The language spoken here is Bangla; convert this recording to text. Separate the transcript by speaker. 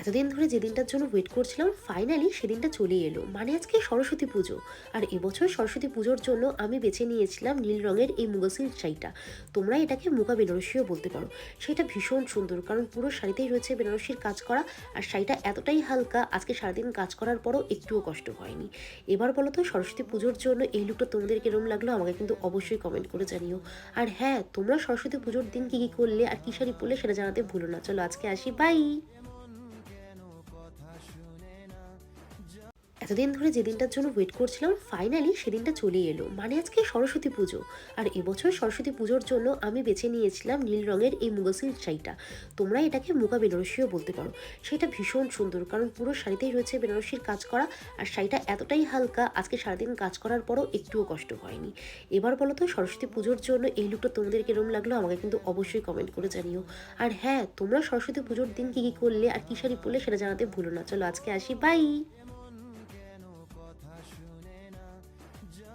Speaker 1: এতদিন ধরে যে দিনটার জন্য ওয়েট করছিলাম ফাইনালি সেদিনটা চলে এলো। মানে আজকে সরস্বতী পুজো। আর এবছর সরস্বতী পুজোর জন্য আমি বেছে নিয়েছিলাম নীল রঙের এই মুগা সিল্ক শাড়িটা। তোমরা এটাকে মুগা বেনারসিও বলতে পারো। সেটা ভীষণ সুন্দর, কারণ পুরো শাড়িতেই রয়েছে বেনারসির কাজ করা, আর শাড়িটা এতটাই হালকা, আজকে সারাদিন কাজ করার পরও একটুও কষ্ট হয়নি। এবার বলো তো, সরস্বতী পুজোর জন্য এই লুকটা তোমাদের কিরম লাগল, আমাকে কিন্তু অবশ্যই কমেন্ট করে জানিও। আর হ্যাঁ তোমরা সরস্বতী পুজোর দিন কী কী করলে, আর কী শাড়ি পরলে সেটা জানাতে ভুলো না। চলো আজকে আসি বাই passion এতদিন ধরে যে দিনটার জন্য ওয়েট করছিলাম ফাইনালি সেদিনটা চলে এলো। মানে আজকে সরস্বতী পুজো। আর এবছর সরস্বতী পুজোর জন্য আমি বেছে নিয়েছিলাম নীল রঙের এই মুগা শাড়িটা। তোমরা এটাকে মুগা বেনারসিও বলতে পারো। সেটা ভীষণ সুন্দর, কারণ পুরো শাড়িতেই রয়েছে বেনারসির কাজ করা, আর শাড়িটা এতটাই হালকা, আজকে সারাদিন কাজ করার পরও একটুও কষ্ট হয়নি। এবার বলো তো, সরস্বতী পুজোর জন্য এই লুকটা তোমাদের কিরম লাগল, আমাকে কিন্তু অবশ্যই কমেন্ট করে জানিও। আর হ্যাঁ তোমরা সরস্বতী পুজোর দিন কী কী করলে, আর কী শাড়ি পরলে সেটা জানাতে ভুলো না। চলো আজকে আসি বাই